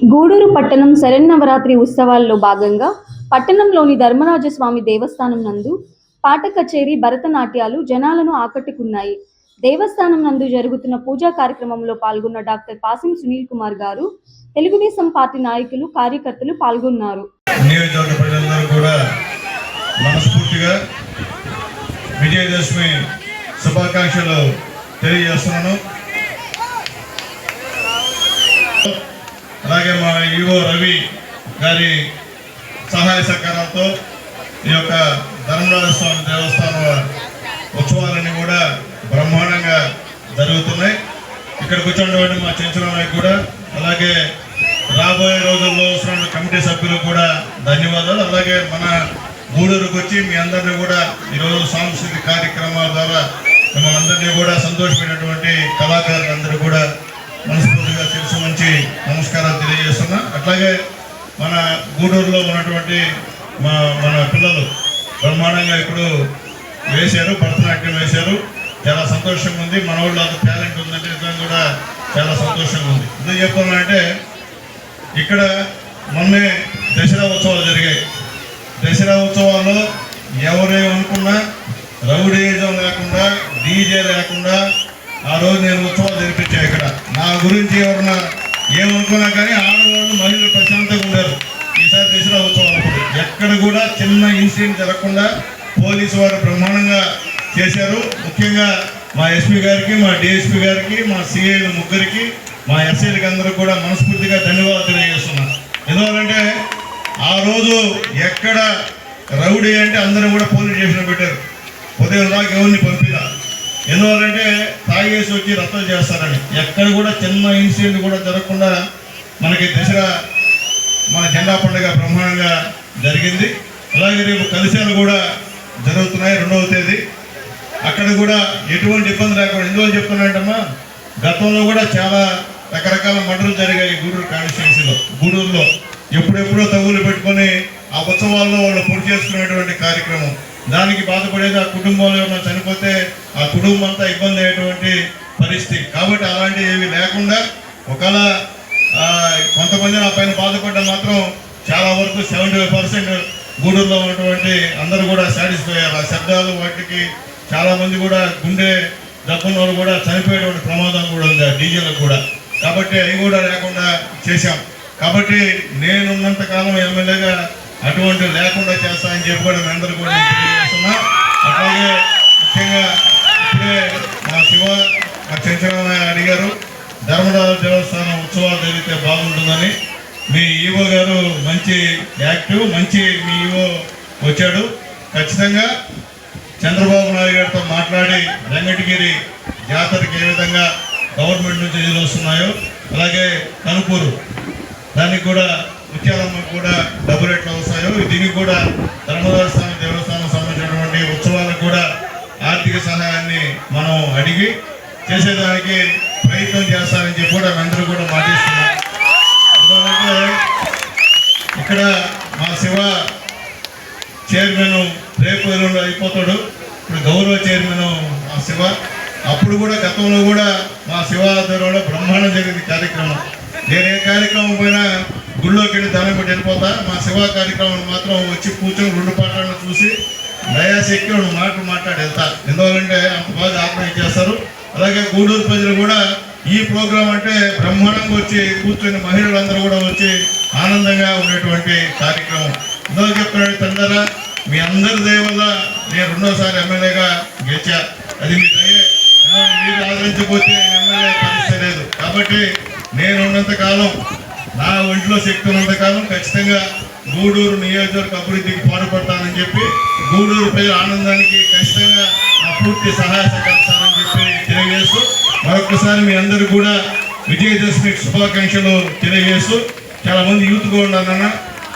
గూడూరు పట్టణం శరన్నవరాత్రి ఉత్సవాల్లో భాగంగా పట్టణంలోని ధర్మరాజస్వామి దేవస్థానం నందు పాట కచేరీ భరతనాట్యాలు జనాలను ఆకట్టుకున్నాయి. దేవస్థానం నందు జరుగుతున్న పూజా కార్యక్రమంలో పాల్గొన్న డాక్టర్ పాసిం సునీల్ కుమార్ గారు తెలుగుదేశం పార్టీ నాయకులు కార్యకర్తలు పాల్గొన్నారు. విజయదశమి శుభాకాంక్షలు తెలియజేస్తున్నాను. అలాగే మా ఈవో రవి గారి సహాయ సహకారాలతో ఈ యొక్క ధర్మరాజ స్వామి దేవస్థానం ఉత్సవాలన్నీ కూడా బ్రహ్మాండంగా జరుగుతున్నాయి. ఇక్కడ కూర్చున్నటువంటి మా చెంచరామయ్య కూడా అలాగే రాబోయే రోజుల్లో వస్తున్న కమిటీ సభ్యులు కూడా ధన్యవాదాలు. అలాగే మన గూడూరుకు వచ్చి మీ అందరినీ కూడా ఈరోజు సాంస్కృతిక కార్యక్రమాల ద్వారా మిమ్మల్ని అందరినీ కూడా సంతోషమైనటువంటి కళాకారులందరూ కూడా మనస్ఫూర్తిగా తెలుసు మంచి నమస్కారాలు తెలియజేస్తున్నా. అట్లాగే మన గూడూరులో ఉన్నటువంటి మా మన పిల్లలు బ్రహ్మాండంగా ఇప్పుడు వేశారు భరతనాట్యం వేశారు. చాలా సంతోషంగా ఉంది. మన వాళ్ళు అంత టాలెంట్ ఉందంటే నిజంగా కూడా చాలా సంతోషంగా ఉంది. ఎందుకు చెప్పాలంటే ఇక్కడ మొన్నే దసరా ఉత్సవాలు జరిగాయి. దసరా ఉత్సవాల్లో ఎవరేమనుకున్నా రౌడీజం లేకుండా డీజే లేకుండా ఆ రోజు నేను ఉత్సవాలు జరిపి గురించి ఎవరన్నా ఏమనుకున్నా కానీ ఆడవాళ్ళు మహిళలు ప్రశాంతంగా ఉండరు. ఈసారి దసరా ఉత్సవం అప్పుడు. ఎక్కడ కూడా చిన్న ఇన్సిడెంట్ జరగకుండా పోలీసు వారు బ్రహ్మాండంగా చేశారు. ముఖ్యంగా మా ఎస్పీ గారికి మా డిఎస్పీ గారికి మా సిఐలు ముగ్గురికి మా ఎస్ఐలకి అందరూ కూడా మనస్ఫూర్తిగా ధన్యవాదాలు తెలియజేస్తున్నాను ఎందువల్లంటే ఆ రోజు ఎక్కడ రౌడీ అంటే అందరూ కూడా పోలీస్ స్టేషన్ పెట్టారు. ఉదయం దాకా ఎవరిని పంపిలా? ఎందువల్లంటే తాగేసి వచ్చి రద్దు చేస్తారని. ఎక్కడ కూడా చిన్న ఇన్సిడెంట్ కూడా జరగకుండా మనకి దసరా మన జెండా పండుగ బ్రహ్మాండంగా జరిగింది. అలాగే రేపు కలిశాలు కూడా జరుగుతున్నాయి రెండవ తేదీ. అక్కడ కూడా ఎటువంటి ఇబ్బంది లేకుండా ఎందువల్ల చెప్తున్నాంటమ్మా గతంలో కూడా చాలా రకరకాల మటలు జరిగాయి గూడూరు కాన్స్టిట్యున్సీలో. గూడూరులో ఎప్పుడెప్పుడో తగులు పెట్టుకొని ఆ ఉత్సవాల్లో వాళ్ళు పూర్తి చేసుకునేటువంటి కార్యక్రమం. దానికి బాధపడేది ఆ కుటుంబంలో ఉన్న చనిపోతే ఆ కుటుంబం అంతా ఇబ్బంది అయ్యేటువంటి పరిస్థితి. కాబట్టి అలాంటివి ఏవి లేకుండా ఒకవేళ కొంతమంది నా పైన బాధపడ్డ మాత్రం చాలా వరకు సెవెంటీ ఫైవ్ పర్సెంట్ గూడూరులో ఉన్నటువంటి అందరూ కూడా సాటిస్ఫై అయ్యారు. ఆ శబ్దాలు వాటికి చాలామంది కూడా గుండె దక్కున్న వాళ్ళు కూడా చనిపోయేటువంటి ప్రమాదం కూడా ఉంది ఆ డీజేలకు కూడా. కాబట్టి అవి కూడా లేకుండా చేశాం. కాబట్టి నేనున్నంత కాలం ఎమ్మెల్యేగా అటువంటి లేకుండా చేస్తా అని చెప్పి కూడా అందరూ కూడా తెలియజేస్తున్నా. అట్లాగే ముఖ్యంగా ఇప్పుడే మా శివ మా చంచరామయ్య అడిగారు ధర్మరాజు దేవస్థానం ఉత్సవాలు జరిగితే బాగుంటుందని మీ ఈవో గారు మంచి యాక్టివ్ మంచి మీ ఈవో వచ్చాడు. ఖచ్చితంగా చంద్రబాబు నాయుడు గారితో మాట్లాడి వెంకటగిరి జాతరకి ఏ విధంగా గవర్నమెంట్ నుంచి నిధులు వస్తున్నాయో అలాగే కనుపూరు దానికి కూడా ముత్యాలమ్మ కూడా డబ్బులు ఎట్లా వస్తాయో దీనికి కూడా ధర్మరాజ స్వామి దేవస్థానం సంబంధించినటువంటి ఉత్సవాలకు కూడా ఆర్థిక సహాయాన్ని మనం అడిగి చేసేదానికి ప్రయత్నం చేస్తారని చెప్పి కూడా అందరూ కూడా మాటిస్తున్నాం ఇక్కడ మా శివ చైర్మన్ రేపు ఎల్లుండి అయిపోతాడు. ఇప్పుడు గౌరవ చైర్మన్ మా శివ. అప్పుడు కూడా గతంలో కూడా మా శివ ఆధ్వర్యంలో బ్రహ్మాండం జరిగింది కార్యక్రమం. నేను ఏ కార్యక్రమం పోయినా గుళ్ళోకి వెళ్ళి దానం పెట్టి వెళ్ళిపోతా. మా శివ కార్యక్రమం మాత్రం వచ్చి కూర్చొని రెండు పాటలను చూసి దయాశక్తి రెండు మాటలు మాట్లాడి వెళ్తా. ఎందువల్లంటే అంత బాగా ఆత్మహత్య చేస్తారు. అలాగే గూడూరు ప్రజలు కూడా ఈ ప్రోగ్రాం అంటే బ్రహ్మాండంగా వచ్చి కూర్చొని మహిళలందరూ కూడా వచ్చి ఆనందంగా ఉండేటువంటి కార్యక్రమం. ఇందులో చెప్తున్నాడు తండ్రా మీ అందరి దయ వల్ల నేను రెండోసారి ఎమ్మెల్యేగా గెలిచా. అది మీ దయే. మీరు ఆదరించకపోతే ఎమ్మెల్యే పరిస్థితి లేదు. కాబట్టి నేను ఉన్నంత కాలం నా ఒంట్లో శక్తి ఉన్నంత కాలం ఖచ్చితంగా గూడూరు నియోజకవర్గ అభివృద్ధికి పాటుపడతానని చెప్పి గూడూరు ప్రజల ఆనందానికి ఖచ్చితంగా నా పూర్తి సహాయ సహకరిస్తానని చెప్పి తెలియజేస్తూ మరొకసారి మీ అందరూ కూడా విజయదశమి శుభాకాంక్షలు తెలియజేస్తూ చాలా మంది యూత్ కూడా ఉన్నారన్న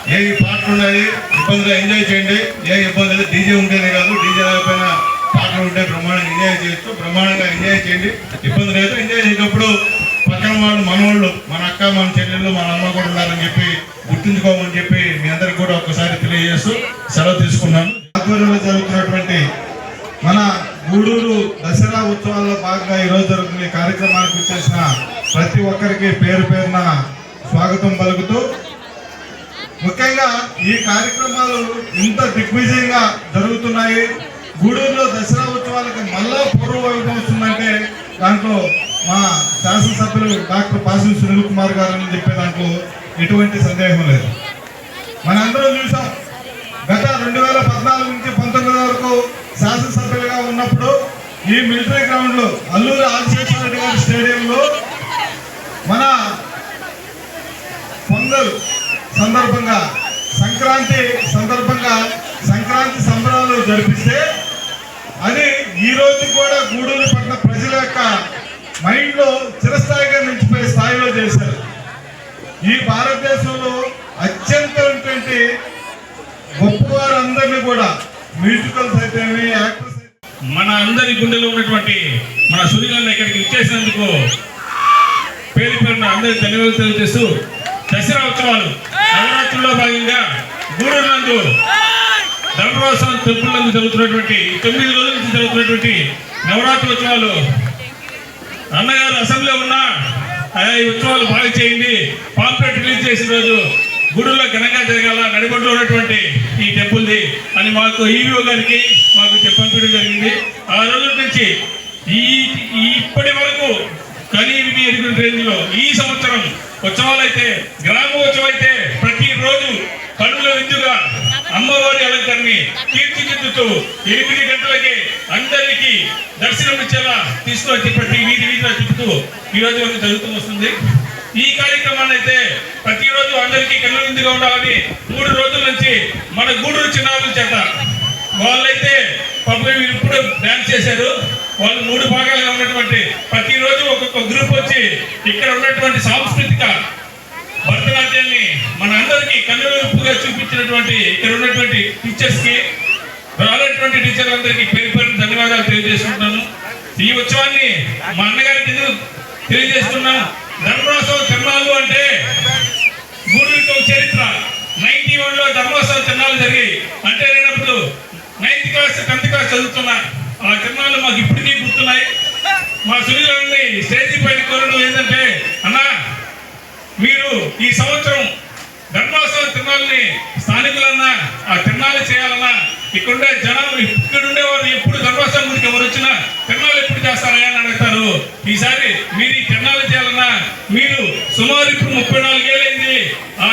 ఏ పాటలు ఉన్నాయి? ఇబ్బందిగా ఎంజాయ్ చేయండి. ఏ ఇబ్బంది లేదు. డీజే ఉంటేనే కాదు డీజే లేకపోయినా పాటలు ఉంటే బ్రహ్మాండంగా ఎంజాయ్ చేయొచ్చు. బ్రహ్మాండంగా ఎంజాయ్ చేయండి. ఇబ్బంది లేదు. ఎంజాయ్ చేసేటప్పుడు పక్కన వాళ్ళు మనవాళ్ళు మన అక్క మన చెల్లెళ్ళు మన అమ్మ కూడా ఉన్నారని చెప్పి గుర్తుంచుకోమని చెప్పి మీ అందరికి కూడా ఒకసారి తెలియజేస్తూ సెలవు తీసుకున్నాను. ఆధ్వర్యంలో జరుగుతున్నటువంటి మన గూడూరు దసరా ఉత్సవాల్లో భాగంగా ఈరోజు జరుగుతున్న కార్యక్రమానికి వచ్చేసిన ప్రతి ఒక్కరికి పేరు పేరున స్వాగతం పలుకుతూ ముఖ్యంగా ఈ కార్యక్రమాలు ఇంత దిగ్విజయంగా జరుగుతున్నాయి. గూడూరులో దసరా ఉత్సవాలకు మళ్ళా పూర్వ వైభవం వస్తుందంటే దాంట్లో మా శాసనసభ్యులు డాక్టర్ పాసిం సునీల్ కుమార్ గారు అని చెప్పే దాంట్లో ఎటువంటి సందేహం లేదు. మనందరం చూసాం. గత రెండు వేల పద్నాలుగు నుంచి పంతొమ్మిది వరకు శాసనసభ్యులుగా ఉన్నప్పుడు ఈ మిలిటరీ గ్రౌండ్లో అల్లూరి ఆదిశేషర రెడ్డి గారి స్టేడియంలో మన పొంగల్ సందర్భంగా సంక్రాంతి సందర్భంగా సంక్రాంతి సంబరాలు జరిపిస్తే అది ఈ రోజు కూడా గూడూరు పట్ల ప్రజల యొక్క మైండ్లో చిరస్థాయిగా నిలిచిపోయే స్థాయిలో చేశారు. ఈ భారతదేశంలో అత్యంతమైనటువంటి గొప్పవారందరినీ కూడా మ్యూజికల్స్ అయితేనేమి యాక్టర్స్ మన అందరి గుండెలో ఉన్నటువంటి మన సునీలను ఇక్కడికి ఇచ్చేసినందుకు పేరు పేరున అందరి ధన్యవాదాలు తెలియజేస్తూ దసరా ఉత్సవాలు నవరాత్రుల్లో భాగంగా గూడూరు నందు ధర్మవాసం టెంపుల్ నందు జరుగుతున్నటువంటి తొమ్మిది రోజుల నుంచి జరుగుతున్నటువంటి నవరాత్రి ఉత్సవాలు అన్నగారు అసెంబ్లీ ఉన్న ఆయా ఈ ఉత్సవాలు బాగా చేయండి. పాంప్లెట్ రిలీజ్ చేసిన రోజు గుడిలో ఘనంగా జరగాల. నడిబడిలో ఉన్నటువంటి ఈ టెంపుల్ది. అని మాకు ఈవీఓ గారికి మాకు చెప్పడం జరిగింది. ఆ రోజు నుంచి ఈ ఇప్పటి వరకు కనీ విని రేంజ్లో ఈ సంవత్సరం ఉత్సవాలు అయితే గ్రామోత్సవం అయితే ప్రతిరోజు కన్నుల విద్యుగా అమ్మవారి అలంకరణని తీర్చిదిద్దుతూ ఎనిమిది గంటలకే అందరికీ దర్శనం ఇచ్చేలా తీసుకొచ్చి ప్రతి వీధి వీధిలో చెప్తూ ఈ రోజు వరకు జరుగుతూ వస్తుంది. ఈ కార్యక్రమాన్ని అయితే ప్రతిరోజు అందరికీ కన్నుల విందుగా ఉండాలని మూడు రోజుల నుంచి మన గూడూరు చిన్నారుల చేత వాళ్ళైతే పాపం మీరు ఇప్పుడు డ్యాన్స్ చేశారు. వాళ్ళు మూడు భాగాలుగా ఉన్నటువంటి ప్రతిరోజు ఒక్కొక్క గ్రూప్ వచ్చి ఇక్కడ ఉన్నటువంటి సాంస్కృతిక భరతనాట్యాన్ని అందరికీ కన్నులుపుగా చూపించినటువంటి ఇక్కడ ఉన్నటువంటి టీచర్స్కి రానటువంటి టీచర్లందరికీ పేరు పేరు ధన్యవాదాలు తెలియజేసుకుంటున్నాను. ఈ ఉత్సవాన్ని మా అన్నగారికి ఎందుకు తెలియజేస్తున్నాం. ధర్మోత్సవ తిరునాళ్ళు అంటే గూడూరుకి చరిత్ర. నైన్టీ వన్లో ధర్మోత్సవ తిరునాళ్ళు జరిగాయి. అంటే లేనప్పుడు నైన్త్ క్లాస్ టెన్త్ క్లాస్ చదువుతున్నా ఆ తిరునాళ్ళు మాకు ఇప్పటికీ గుర్తున్నాయి. మా సునీలని స్టేజీ పైన కోరడం ఏంటంటే అన్నా మీరు ఈ సంవత్సరం ధర్మోత్సవ తిరునాళ్ళని స్థానికులన్నా ఆ తిరునాళ్ళు చేయాలన్నా ఇక్కడుండే జనం ఇక్కడ ఉండేవారు ఎప్పుడు ధర్మోత్సవం గురికి ఎవరు వచ్చినా తిరణాలు ఎప్పుడు చేస్తారా అని అడుగుతారు. ఈసారి మీరు ఈ తిరణాలు చేయాలన్నా మీరు సుమారు ఇప్పుడు ముప్పై నాలుగేళ్ళైంది. ఆ